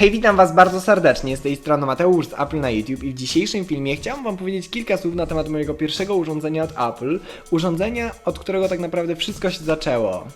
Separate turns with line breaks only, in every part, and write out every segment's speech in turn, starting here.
Hej, witam Was bardzo serdecznie, z tej strony Mateusz z Apple na YouTube i w dzisiejszym filmie chciałbym Wam powiedzieć kilka słów na temat mojego pierwszego urządzenia od Apple, urządzenia, od którego tak naprawdę wszystko się zaczęło.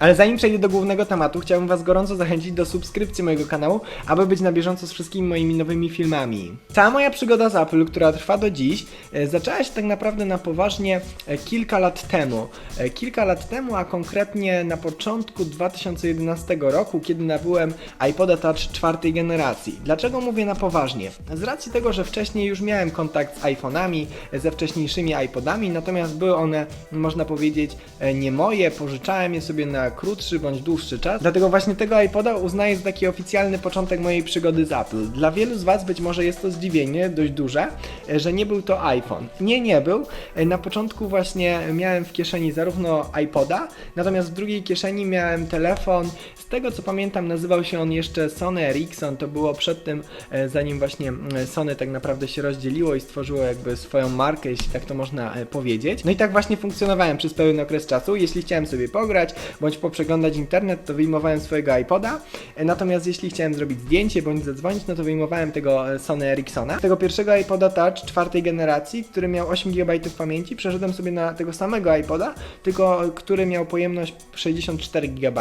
Ale zanim przejdę do głównego tematu, chciałbym Was gorąco zachęcić do subskrypcji mojego kanału, aby być na bieżąco z wszystkimi moimi nowymi filmami. Cała moja przygoda z Apple, która trwa do dziś, e, zaczęła się tak naprawdę na poważnie e, kilka lat temu. E, Kilka lat temu, a konkretnie na początku 2011 roku, kiedy nabyłem iPoda Touch czwartej generacji. Dlaczego mówię na poważnie? Z racji tego, że wcześniej już miałem kontakt z iPhone'ami, ze wcześniejszymi iPodami, natomiast były one, można powiedzieć, nie moje, pożyczałem je sobie na krótszy bądź dłuższy czas. Dlatego właśnie tego iPoda uznaję za taki oficjalny początek mojej przygody z Apple. Dla wielu z Was być może jest to zdziwienie dość duże, e, że nie był to iPhone. Nie, nie był. E, Na początku właśnie miałem w kieszeni zarówno iPoda, natomiast w drugiej kieszeni miałem telefon. Z tego co pamiętam, nazywał się on jeszcze Sony Ericsson. To było przed tym, e, zanim właśnie Sony tak naprawdę się rozdzieliło i stworzyło jakby swoją markę, jeśli tak to można powiedzieć. No i tak właśnie funkcjonowałem przez pewien okres czasu. Jeśli chciałem sobie pograć bądź poprzeglądać internet, to wyjmowałem swojego iPoda. E, Natomiast jeśli chciałem zrobić zdjęcie bądź zadzwonić, no to wyjmowałem tego e, Sony Ericssona. Tego pierwszego iPoda Touch czwartej generacji, który miał 8 GB pamięci, przeszedłem sobie na tego samego iPoda, tylko e, który miał pojemność 64 GB.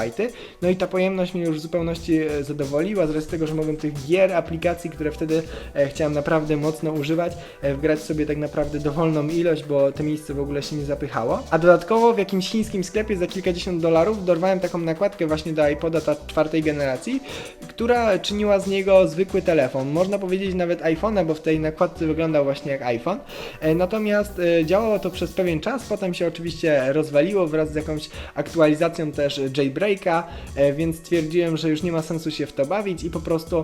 No i ta pojemność mnie już w zupełności zadowoliła, z tego, że mogłem tych gier, aplikacji, które wtedy chciałem naprawdę mocno używać, wgrać sobie tak naprawdę dowolną ilość, bo to miejsce w ogóle się nie zapychało. A dodatkowo w jakimś chińskim sklepie za kilkadziesiąt dolarów dorwałem taką nakładkę właśnie do iPoda ta czwartej generacji, która czyniła z niego zwykły telefon. Można powiedzieć nawet iPhone'a, bo w tej nakładce wyglądał właśnie jak iPhone. E, Natomiast e, działało to przez pewien czas, potem się oczywiście rozwaliło wraz z jakąś aktualizacją też jailbreaka, e, więc stwierdziłem, że już nie ma sensu się w to bawić i po prostu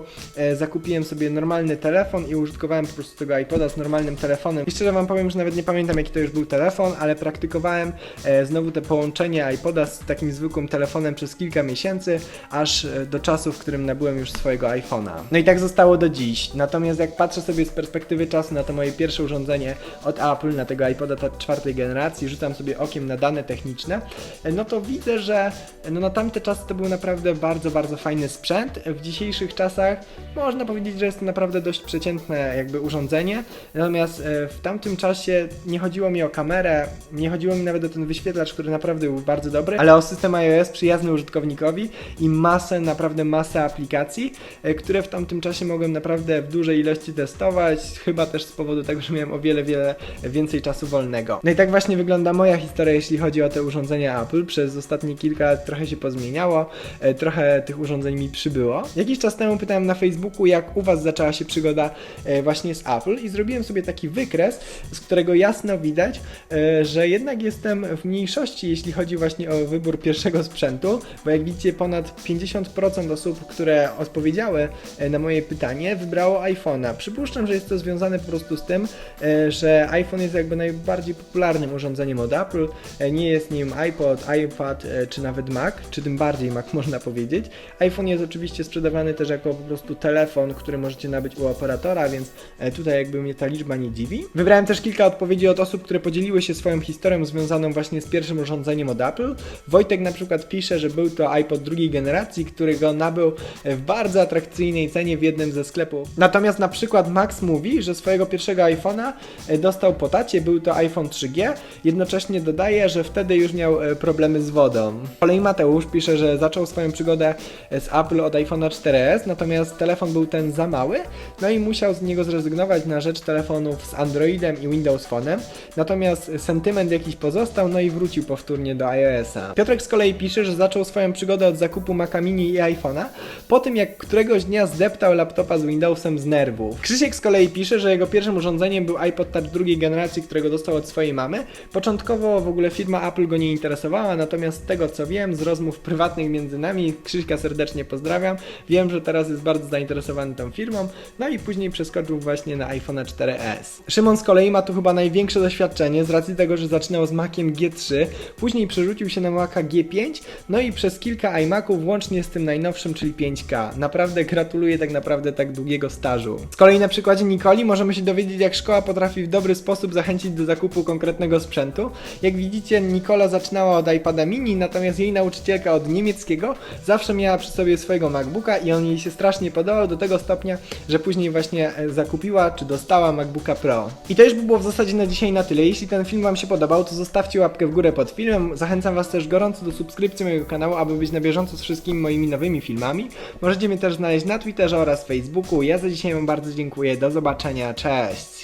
zakupiłem sobie normalny telefon i użytkowałem po prostu tego iPoda z normalnym telefonem. I szczerze wam powiem, że nawet nie pamiętam jaki to już był telefon, ale praktykowałem znowu te połączenie iPoda z takim zwykłym telefonem przez kilka miesięcy, aż e, do czasu, w którym nabyłem już swojego iPhone'a. No i tak zostało do dziś. Natomiast jak patrzę sobie z perspektywy czasu na to moje pierwsze urządzenie od Apple, na tego iPoda czwartej generacji, rzucam sobie okiem na dane techniczne, e, no to widzę, że e, no na tamte czasy to był naprawdę bardzo, bardzo fajny sprzęt. W dzisiejszych czasach można powiedzieć, że jest to naprawdę dość przeciętne jakby urządzenie. Natomiast w tamtym czasie nie chodziło mi o kamerę, nie chodziło mi nawet o ten wyświetlacz, który naprawdę był bardzo dobry, ale o system iOS przyjazny użytkownikowi i masę, naprawdę masę aplikacji, e, które w tamtym czasie mogłem naprawdę w dużej ilości testować, chyba też z powodu tego, że miałem o wiele, wiele więcej czasu wolnego. No i tak właśnie wygląda moja historia, jeśli chodzi o te urządzenia Apple. Przez ostatnie kilka lat trochę się pozmieniało, e, trochę tych urządzeń mi przybyło. Jakiś czas temu pytałem na Facebooku, jak u Was zaczęła się przygoda e, właśnie z Apple i zrobiłem sobie taki wykres, z którego jasno widać, że jednak jestem w mniejszości, jeśli chodzi właśnie o wybór pierwszego sprzętu, bo jak widzicie ponad 50% osób, które odpowiedziały e, na moje pytanie, wybrało iPhone'a. Przypuszczam, że jest to związane po prostu z tym, e, że iPhone jest jakby najbardziej popularnym urządzeniem od Apple, e, nie jest nim iPod, iPad czy nawet Mac, czy tym bardziej Mac można powiedzieć. iPhone jest oczywiście sprzedawany też jako po prostu telefon, który możecie nabyć u operatora, więc tutaj jakby mnie ta liczba nie dziwi. Wybrałem też kilka odpowiedzi od osób, które podzieliły się swoją historią związaną właśnie z pierwszym urządzeniem od Apple. Wojtek na przykład pisze, że był to iPod drugiej generacji, który go nabył w bardzo atrakcyjnej cenie w jednym ze sklepów. Natomiast na przykład Max mówi, że swojego pierwszego iPhone'a e, dostał po tacie, był to iPhone 3G. Jednocześnie dodaje, że wtedy już miał e, problemy z wodą. Z kolei Mateusz pisze, że zaczął swoją przygodę e, z Apple od iPhone'a 4S, natomiast telefon był ten za mały, no i musiał z niego zrezygnować na rzecz telefonów z Androidem i Windows Phone'em. Natomiast sentyment jakiś pozostał, no i wrócił powtórnie do iOS-a. Piotrek z kolei pisze, że zaczął swoją przygodę od zakupu Maca Mini i iPhone'a, po tym jak któregoś dnia zdeptał laptopa z Windowsem z nerwów. Krzysiek z kolei pisze, że jego pierwszym urządzeniem był iPod Touch drugiej generacji, którego dostał od swojej mamy. Początkowo w ogóle firma Apple go nie interesowała, natomiast z tego co wiem, z rozmów prywatnych między nami, Krzyśka serdecznie pozdrawiam, wiem, że teraz jest bardzo zainteresowany tą firmą, no i później przeskoczył właśnie na iPhone 4S. Szymon z kolei ma tu chyba największe doświadczenie z racji tego, że zaczynał z Maciem G3, później przerzucił się na Maca G5, no i przez kilka iMaców, włącznie z tym najnowszym, czyli 5K. Naprawdę gratuluję tak naprawdę tak długiego stażu. Z kolei na przykładzie Nikoli możemy się dowiedzieć, jak szkoła potrafi w dobry sposób zachęcić do zakupu konkretnego sprzętu. Jak widzicie, Nikola zaczynała od iPada mini, natomiast jej nauczycielka od niemieckiego zawsze miała przy sobie swojego MacBooka i on jej się strasznie podobał do tego stopnia, że później właśnie e, zakupiła czy dostała MacBooka Pro. I to już by było w zasadzie na dzisiaj na tyle. Jeśli ten film Wam się podobał, to zostawcie łapkę w górę pod filmem. Zachęcam Was też gorąco do subskrypcji mojego kanału, aby być na bieżąco z wszystkimi moimi nowymi filmami. Możecie mnie też znaleźć na Twitterze oraz Facebooku. Ja za dzisiaj Wam bardzo dziękuję. Do zobaczenia. Cześć!